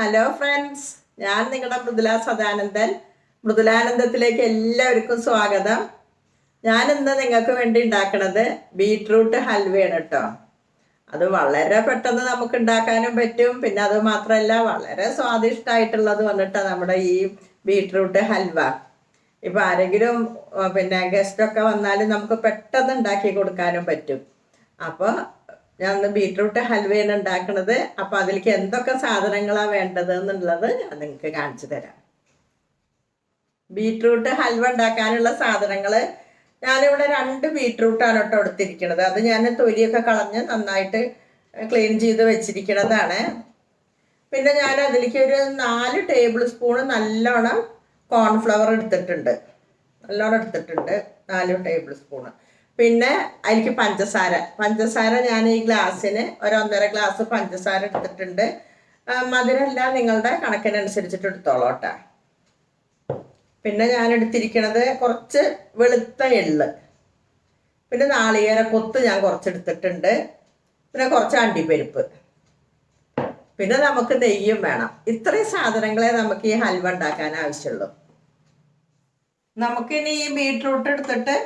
Hello friends ഞാൻ നിങ്ങളുടെ മൃദുല സദാനന്ദൻ. മൃദുലാനന്ദത്തിലേക്ക് എല്ലാവർക്കും സ്വാഗതം. ഞാൻ ഇന്ന് നിങ്ങൾക്ക് വേണ്ടി ഉണ്ടാക്കുന്നത് ബീട്രൂട്ട് ഹൽവയാണ് കേട്ടോ. അത് വളരെ പെട്ടെന്ന് നമുക്ക് ഉണ്ടാക്കാനും പറ്റും. പിന്നെ അത് മാത്രമല്ല വളരെ സ്വാദിഷ്ടമായിട്ടുള്ളത് വന്നിട്ട് നമ്മുടെ ഈ ബീട്രൂട്ട് ഹൽവ. ഇപ്പം ആരെങ്കിലും പിന്നെ പിന്നെ ഗസ്റ്റൊക്കെ വന്നാലും നമുക്ക് പെട്ടെന്ന് ഉണ്ടാക്കി കൊടുക്കാനും പറ്റും. അപ്പോൾ ഞാൻ അന്ന് ബീട്രൂട്ട് ഹൽവയാണ് ഉണ്ടാക്കുന്നത് അപ്പോൾ അതിലേക്ക് എന്തൊക്കെ സാധനങ്ങളാണ് വേണ്ടത് എന്നുള്ളത് നിങ്ങൾക്ക് കാണിച്ചു തരാം. ബീട്രൂട്ട് ഹൽവ ഉണ്ടാക്കാനുള്ള സാധനങ്ങൾ. ഞാനിവിടെ രണ്ട് ബീട്രൂട്ടാണ് കേട്ടോ എടുത്തിരിക്കുന്നത് അത് ഞാൻ തൊലിയൊക്കെ കളഞ്ഞ് നന്നായിട്ട് ക്ലീൻ ചെയ്ത് വെച്ചിരിക്കുന്നതാണ് പിന്നെ ഞാൻ അതിലേക്ക് ഒരു നാല് ടേബിൾ സ്പൂൺ നല്ലോണം കോൺഫ്ലവർ എടുത്തിട്ടുണ്ട്. നല്ലോണം എടുത്തിട്ടുണ്ട്. നാല് ടേബിൾ സ്പൂണ്. പിന്നെ അതിലേക്ക് പഞ്ചസാര. പഞ്ചസാര ഞാൻ ഈ ഗ്ലാസ്സിന് ഒരു ഒന്നര ഗ്ലാസ് പഞ്ചസാര എടുത്തിട്ടുണ്ട്. മധുരമെല്ലാം നിങ്ങളുടെ കണക്കിനനുസരിച്ചിട്ട് എടുത്തോളൂ കേട്ടോ. പിന്നെ ഞാൻ എടുത്തിരിക്കണത് കുറച്ച് വെളുത്ത എള്ള്. പിന്നെ നാളികേര കൊത്ത് ഞാൻ കുറച്ചെടുത്തിട്ടുണ്ട്. പിന്നെ കുറച്ച് അണ്ടിപ്പരിപ്പ്. പിന്നെ നമുക്ക് നെയ്യും വേണം. ഇത്രയും സാധനങ്ങളെ നമുക്ക് ഈ ഹൽവ ഉണ്ടാക്കാൻ ആവശ്യമുള്ളൂ. നമുക്കിനി ഈ ബീട്രൂട്ട് എടുത്തിട്ട്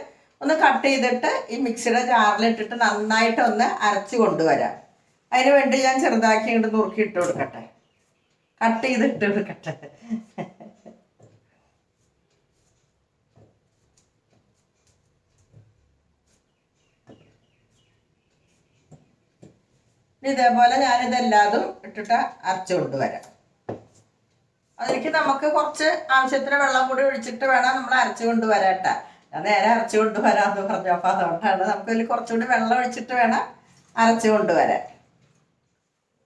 ഒന്ന് കട്ട് ചെയ്തിട്ട് ഈ മിക്സിയുടെ ജാറിലിട്ടിട്ട് നന്നായിട്ട് ഒന്ന് അരച്ച് കൊണ്ടുവരാം. അതിന് വേണ്ടി ഞാൻ ചെറുതാക്കി ഇങ്ങോട്ട് നുറുക്കി ഇട്ട് കൊടുക്കട്ടെ. കട്ട് ചെയ്തിട്ട് കൊടുക്കട്ടെ. ഇനി ഇതേപോലെ ഞാനിതെല്ലാതും ഇട്ടിട്ട് അരച്ച് കൊണ്ടുവരാം. അതിലേക്ക് നമുക്ക് കുറച്ച് ആവശ്യത്തിന് വെള്ളം കൂടി ഒഴിച്ചിട്ട് വേണം നമ്മൾ അരച്ച് കൊണ്ടുവരാട്ട ഞാൻ നേരെ അരച്ചു കൊണ്ടുവരാമെന്ന് പറഞ്ഞു. അപ്പോൾ അതുകൊണ്ടാണ് നമുക്കതിൽ കുറച്ചുകൂടി വെള്ളം ഒഴിച്ചിട്ട് വേണം അരച്ചു കൊണ്ടുവരാൻ.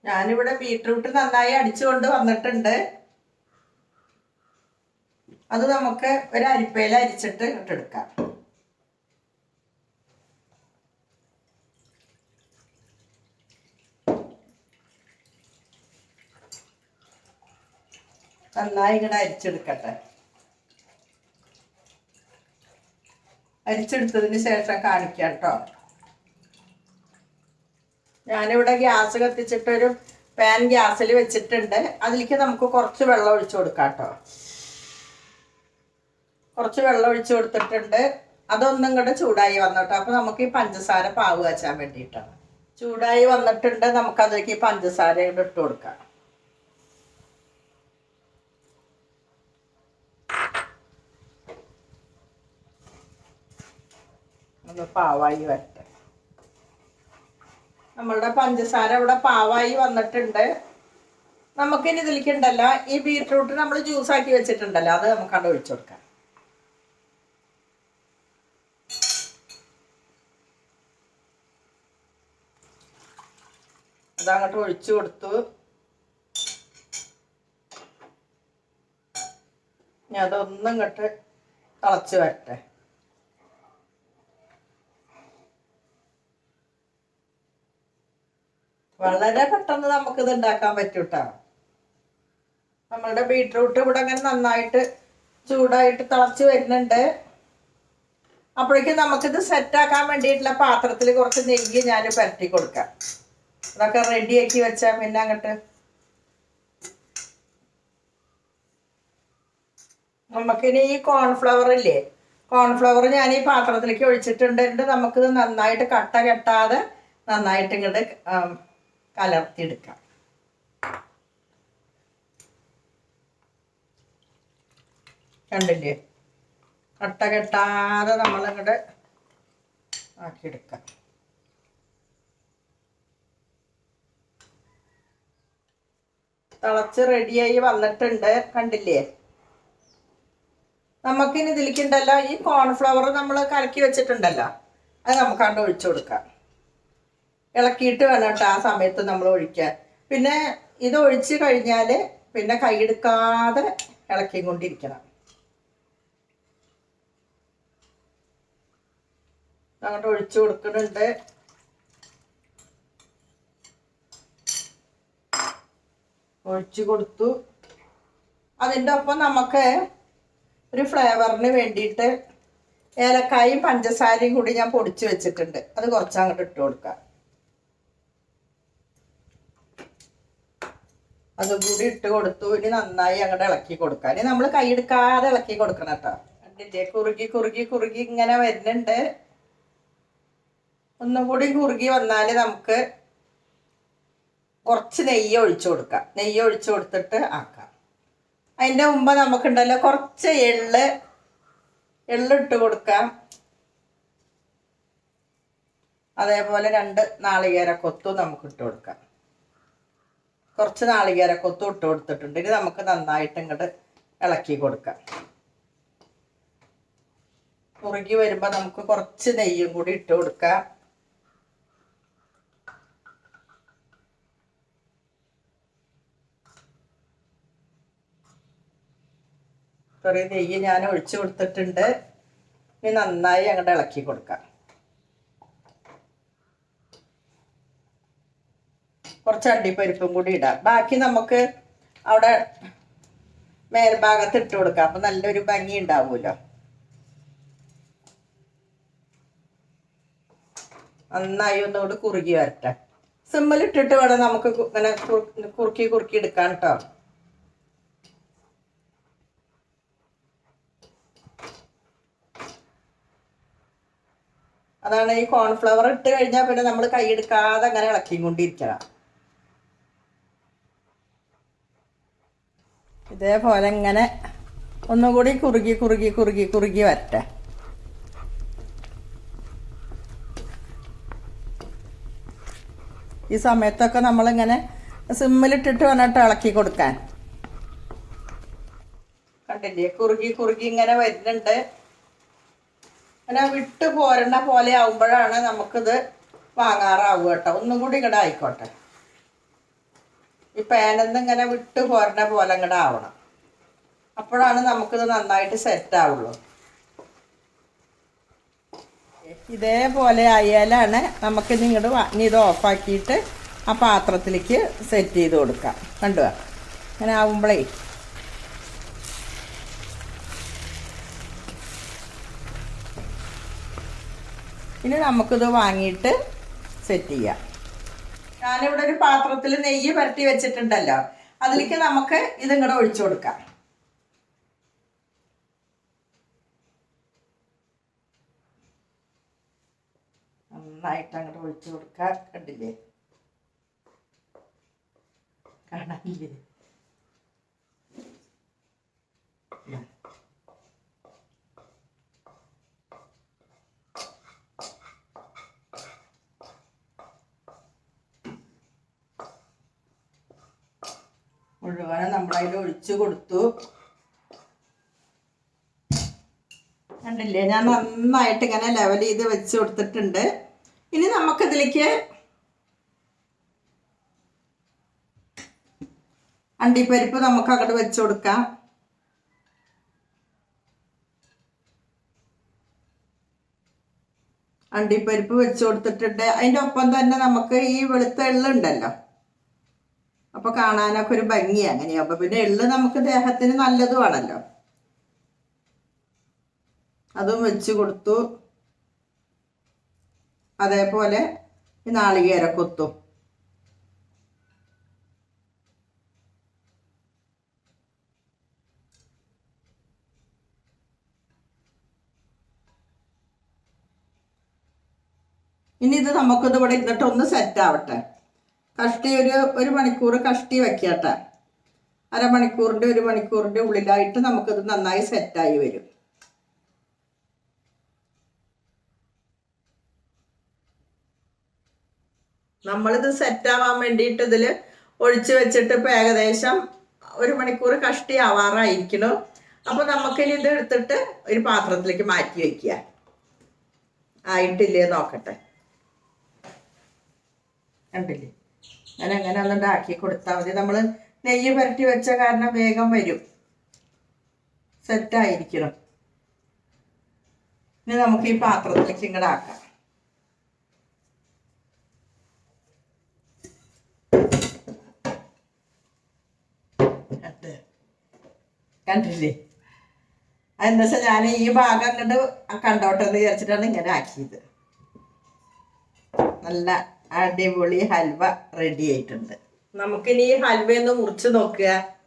ഞാനിവിടെ ബീട്രൂട്ട് നന്നായി അടിച്ചു കൊണ്ട് വന്നിട്ടുണ്ട്. അത് നമുക്ക് ഒരു അരിപ്പയിൽ അരിച്ചിട്ട് ഇട്ടെടുക്കാം നന്നായി ഇങ്ങനെ അരിച്ചെടുക്കട്ടെ. അരിച്ചെടുത്തതിന് ശേഷം കാണിക്കാം കേട്ടോ ഞാനിവിടെ ഗ്യാസ് കത്തിച്ചിട്ടൊരു പാൻ ഗ്യാസിൽ വെച്ചിട്ടുണ്ട്. അതിലേക്ക് നമുക്ക് കുറച്ച് വെള്ളം ഒഴിച്ചു കൊടുക്കാം കേട്ടോ കുറച്ച് വെള്ളം ഒഴിച്ചു കൊടുത്തിട്ടുണ്ട്. അതൊന്നും കൂടെ ചൂടായി വന്നോട്ടോ. അപ്പൊ നമുക്ക് ഈ പഞ്ചസാര പാവ് കാച്ചാൻ വേണ്ടിയിട്ടാണ്. ചൂടായി വന്നിട്ടുണ്ട്. നമുക്ക് അതിലേക്ക് ഈ പഞ്ചസാര ഇട്ട് കൊടുക്കാം. ഒന്ന് പാവായി വരട്ടെ. നമ്മളുടെ പഞ്ചസാര ഇവിടെ പാവായി വന്നിട്ടുണ്ട്. നമുക്കിനി ഇതിലേക്ക് ഉണ്ടല്ലോ ഈ ബീട്രൂട്ട് നമ്മൾ ജ്യൂസ് ആക്കി വെച്ചിട്ടുണ്ടല്ലോ അത് നമുക്ക് അവിടെ ഒഴിച്ചു കൊടുക്കാം. അതങ്ങോട്ട് ഒഴിച്ചു കൊടുത്തു. ഇനി അതൊന്നും ഇങ്ങോട്ട് തിളച്ച് വരട്ടെ. വളരെ പെട്ടെന്ന് നമുക്ക് ഇത് ഉണ്ടാക്കാൻ പറ്റൂട്ടോ. നമ്മളുടെ ബീട്രൂട്ട് ഇവിടെ അങ്ങനെ നന്നായിട്ട് ചൂടായിട്ട് തിളച്ച് വരുന്നുണ്ട്. അപ്പോഴേക്കും നമുക്കിത് സെറ്റാക്കാൻ വേണ്ടിയിട്ടുള്ള പാത്രത്തിൽ കുറച്ച് നെയ്യ് ഞാൻ പുരട്ടി കൊടുക്കാം. അതൊക്കെ റെഡിയാക്കി വെച്ചാൽ പിന്നെ അങ്ങോട്ട് നമുക്കിനി ഈ കോൺഫ്ലവർ ഇല്ലേ? കോൺഫ്ലവർ ഞാൻ ഈ പാത്രത്തിലേക്ക് ഒഴിച്ചിട്ടുണ്ട്. നമുക്ക് നന്നായിട്ട് കട്ട കെട്ടാതെ നന്നായിട്ട് ഇങ്ങോട്ട് കലർത്തിയെടുക്കാം. കണ്ടില്ലേ? കട്ട കെട്ടാതെ നമ്മളിങ്ങോട്ട് ആക്കിയെടുക്കാം. തിളച്ച് റെഡിയായി വന്നിട്ടുണ്ട്. കണ്ടില്ലേ? നമുക്കിനി ഇതിലേക്കുണ്ടല്ലോ ഈ കോൺഫ്ലവർ നമ്മൾ കലക്കി വെച്ചിട്ടുണ്ടല്ലോ. അത് നമുക്കണ്ട് ഒഴിച്ചു കൊടുക്കാം. ഇളക്കിയിട്ട് വേണം കേട്ടോ ആ സമയത്ത് നമ്മൾ ഒഴിക്കാൻ. പിന്നെ ഇത് ഒഴിച്ച് കഴിഞ്ഞാൽ പിന്നെ കൈയെടുക്കാതെ ഇളക്കിയും കൊണ്ടിരിക്കണം. അങ്ങോട്ട് ഒഴിച്ചു കൊടുക്കുന്നുണ്ട്. ഒഴിച്ചു കൊടുത്തു. അതിന്റെ ഒപ്പം നമുക്ക് ഒരു ഫ്ലേവറിന് വേണ്ടിയിട്ട് ഏലക്കായും പഞ്ചസാരയും കൂടി ഞാൻ പൊടിച്ച് വെച്ചിട്ടുണ്ട്. അത് കുറച്ച് അങ്ങോട്ട് ഇട്ട് കൊടുക്കാം. അതും കൂടി ഇട്ട് കൊടുത്തു. ഇനി നന്നായി അങ്ങോട്ട് ഇളക്കി കൊടുക്കാം. ഇനി നമ്മൾ കൈയെടുക്കാതെ ഇളക്കി കൊടുക്കണം കേട്ടോ. കണ്ടില്ലേ കുറുകി കുറുകി കുറുകി ഇങ്ങനെ വരുന്നുണ്ട്. ഒന്നും കൂടി കുറുകി വന്നാൽ നമുക്ക് കുറച്ച് നെയ്യ് ഒഴിച്ചു കൊടുക്കാം. നെയ്യ് ഒഴിച്ചു കൊടുത്തിട്ട് ആക്കാം. അതിന്റെ മുമ്പ് നമുക്കുണ്ടല്ലോ കുറച്ച് എള്ള് എള്ളിട്ട് കൊടുക്കാം. അതേപോലെ രണ്ട് നാളികേര കൊത്തും നമുക്ക് ഇട്ട് കൊടുക്കാം. കുറച്ച് നാളികേര കൊത്തും ഇട്ട് കൊടുത്തിട്ടുണ്ട്. ഇനി നമുക്ക് നന്നായിട്ട് ഇങ്ങോട്ട് ഇളക്കി കൊടുക്കാം. മുറുകി വരുമ്പോൾ നമുക്ക് കുറച്ച് നെയ്യും കൂടി ഇട്ട് കൊടുക്കാം. ചെറിയ നെയ്യ് ഞാൻ ഒഴിച്ചു കൊടുത്തിട്ടുണ്ട്. ഇനി നന്നായി അങ്ങോട്ട് ഇളക്കി കൊടുക്കാം. കുറച്ച് അണ്ടിപ്പരിപ്പും കൂടി ഇടാം. ബാക്കി നമുക്ക് അവിടെ മേൽഭാഗത്ത് ഇട്ട് കൊടുക്കാം. അപ്പം നല്ലൊരു ഭംഗി ഉണ്ടാവുമല്ലോ. നന്നായി ഒന്നുകൂടി കുറുകി വരട്ടെ. സിമ്മിലിട്ടിട്ട് വേണം നമുക്ക് ഇങ്ങനെ കുറു- കുറുക്കി കുറുക്കി എടുക്കാൻ കേട്ടോ അതാണ് ഈ കോൺഫ്ലവർ ഇട്ട് കഴിഞ്ഞാൽ പിന്നെ നമ്മൾ കൈ എടുക്കാതെ അങ്ങനെ ഇളക്കിക്കൊണ്ടിരിക്കണം. ഇതേപോലെ ഇങ്ങനെ ഒന്നുകൂടി കുറുകി കുറുകി കുറുകി കുറുകി വരട്ടെ. ഈ സമയത്തൊക്കെ നമ്മളിങ്ങനെ സിമ്മിലിട്ടിട്ട് വന്നിട്ട് ഇളക്കി കൊടുക്കാൻ. കണ്ടില്ലേ? കുറുകി കുറുകി ഇങ്ങനെ വരുന്നുണ്ട്. അങ്ങനെ വിട്ടു പോരണ പോലെ ആവുമ്പോഴാണ് നമുക്കിത് വാങ്ങാറാവുക കേട്ടോ. ഒന്നും കൂടി ഇങ്ങോട്ട് ആയിക്കോട്ടെ. ഈ പാനിന്ന് ഇങ്ങനെ വിട്ട് പോരണ പോലെ ഇങ്ങോട്ട് ആവണം. അപ്പോഴാണ് നമുക്കിത് നന്നായിട്ട് സെറ്റ് ആവുള്ളൂ. ഇതേപോലെ ആയാലാണ് നമുക്ക് ഇങ്ങോട്ട് വാങ്ങി ഇത് ഓഫാക്കിയിട്ട് ആ പാത്രത്തിലേക്ക് സെറ്റ് ചെയ്ത് കൊടുക്കാം. കണ്ടുവാ അങ്ങനെ ആവുമ്പോഴേ ഇനി നമുക്കിത് വാങ്ങിയിട്ട് സെറ്റ് ചെയ്യാം. ഞാനിവിടെ ഒരു പാത്രത്തിൽ നെയ്യ് പരട്ടി വെച്ചിട്ടുണ്ടല്ലോ. അതിലേക്ക് നമുക്ക് ഇത് ഇങ്ങോട്ട് ഒഴിച്ചു കൊടുക്കാം. നന്നായിട്ട് അങ്ങോട്ട് ഒഴിച്ചു കൊടുക്കാം. കണ്ടില്ലേ? കാണാനില്ലേ? മുഴുവനും നമ്മളതിൽ ഒഴിച്ചു കൊടുത്തു. കണ്ടില്ലേ? ഞാൻ നന്നായിട്ട് ഇങ്ങനെ ലെവൽ ചെയ്ത് വെച്ച് കൊടുത്തിട്ടുണ്ട്. ഇനി നമുക്കിതിലേക്ക് അണ്ടിപ്പരിപ്പ് നമുക്ക് അങ്ങോട്ട് വെച്ച് കൊടുക്കാം. അണ്ടിപ്പരിപ്പ് വെച്ച് കൊടുത്തിട്ടുണ്ട്. അതിന്റെ ഒപ്പം തന്നെ നമുക്ക് ഈ വെളുത്ത എള്ളുണ്ടല്ലോ അപ്പൊ കാണാനൊക്കെ ഒരു ഭംഗി. അങ്ങനെയാ അപ്പൊ പിന്നെ എള്ള് നമുക്ക് ദേഹത്തിന് നല്ലതുമാണല്ലോ അതും വെച്ച് കൊടുത്തു. അതേപോലെ ഈ നാളികേര കൊത്തും ഇനി ഇത് നമുക്കിത് ഇവിടെ ഇരുന്നിട്ട് ഒന്ന് സെറ്റ് ആവട്ടെ. കഷ്ടി ഒരു ഒരു മണിക്കൂർ കഷ്ടി വെക്കട്ടെ. അരമണിക്കൂറിന്റെ ഒരു മണിക്കൂറിന്റെ ഉള്ളിലായിട്ട് നമുക്കത് നന്നായി സെറ്റായി വരും. നമ്മളിത് സെറ്റാവാൻ വേണ്ടിയിട്ട് ഇതിൽ ഒഴിച്ചു വെച്ചിട്ട് ഇപ്പം ഏകദേശം ഒരു മണിക്കൂർ കഷ്ടി ആവാറായിരിക്കണം അപ്പോൾ നമുക്കിനി ഇത് എടുത്തിട്ട് ഒരു പാത്രത്തിലേക്ക് മാറ്റി വയ്ക്കുക ആയിട്ടില്ലേ നോക്കട്ടെ. കണ്ടില്ലേ? ഞാൻ അങ്ങനെ ഒന്ന് ആക്കി കൊടുത്താൽ മതി. നമ്മൾ നെയ്യ് പുരട്ടി വെച്ച കാരണം വേഗം വരും. സെറ്റായിരിക്കണം ഇനി നമുക്ക് ഈ പാത്രത്തിലേക്ക് ഇങ്ങോട്ട് ആക്കാം. കണ്ടില്ലേ? അതെന്താ വെച്ചാൽ ഞാൻ ഈ ഭാഗം അങ്ങോട്ട് കണ്ടോട്ടെന്ന് വിചാരിച്ചിട്ടാണ് ഇങ്ങനെ ആക്കിയത്. നല്ല അടിപൊളി ഹൽവ റെഡി ആയിട്ടുണ്ട്. നമുക്കിനി ഈ ഹൽവയൊന്ന് മുറിച്ച് നോക്കുക.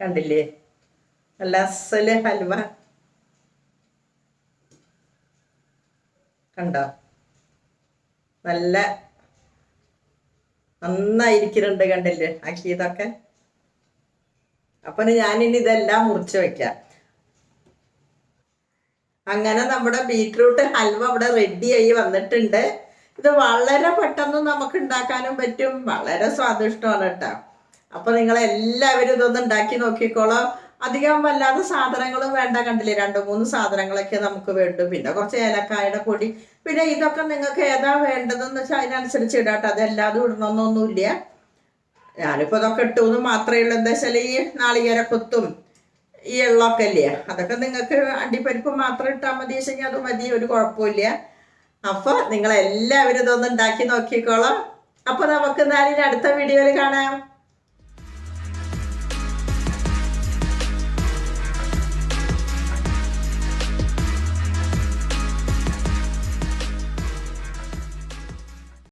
കണ്ടില്ലേ? നല്ല അസൽ ഹൽവ. കണ്ടോ. നല്ല നന്നായിരിക്കുന്നുണ്ട് കണ്ടില്ലേ അപ്പൊ ഞാനിനി ഇതെല്ലാം മുറിച്ച് വെക്കാം. അങ്ങനെ നമ്മുടെ ബീട്രൂട്ട് ഹൽവ ഇവിടെ റെഡിയായി വന്നിട്ടുണ്ട്. ഇത് വളരെ പെട്ടെന്ന് നമുക്ക് ഉണ്ടാക്കാനും പറ്റും. വളരെ സ്വാദിഷ്ടമാണ് കേട്ടോ. അപ്പൊ നിങ്ങൾ എല്ലാവരും ഇതൊന്ന് ഉണ്ടാക്കി നോക്കിക്കോളൂ. അധികം വല്ലാതെ സാധനങ്ങളും വേണ്ട കണ്ടില്ലേ? രണ്ട് മൂന്ന് സാധനങ്ങളൊക്കെ നമുക്ക് വേണ്ടു. പിന്നെ കുറച്ച് ഏലക്കായുടെ പൊടി. പിന്നെ ഇതൊക്കെ നിങ്ങൾക്ക് ഏതാ വേണ്ടതെന്ന് വെച്ചാൽ അതിനനുസരിച്ച് ഇടാട്ടോ. അതെല്ലാതും ഇടണമെന്നൊന്നുമില്ല ഞാനിപ്പോൾ ഇതൊക്കെ ഇട്ടു എന്ന് മാത്രമേ ഉള്ളൂ. എന്താ വെച്ചാൽ ഈ നാളികേര കൊത്തും ഈ എള്ളൊക്കെ ഇല്ലേ? അതൊക്കെ നിങ്ങൾക്ക് അണ്ടിപ്പരിപ്പ് മാത്രം ഇട്ടാൽ മതി വെച്ചെങ്കിൽ അത് മതി. ഒരു കുഴപ്പമില്ല. അപ്പോൾ നിങ്ങൾ എല്ലാവരും ഇതൊന്ന് ഉണ്ടാക്കി നോക്കിക്കോളാം. അപ്പോൾ നമുക്ക് നാലിന് അടുത്ത വീഡിയോയിൽ കാണാം.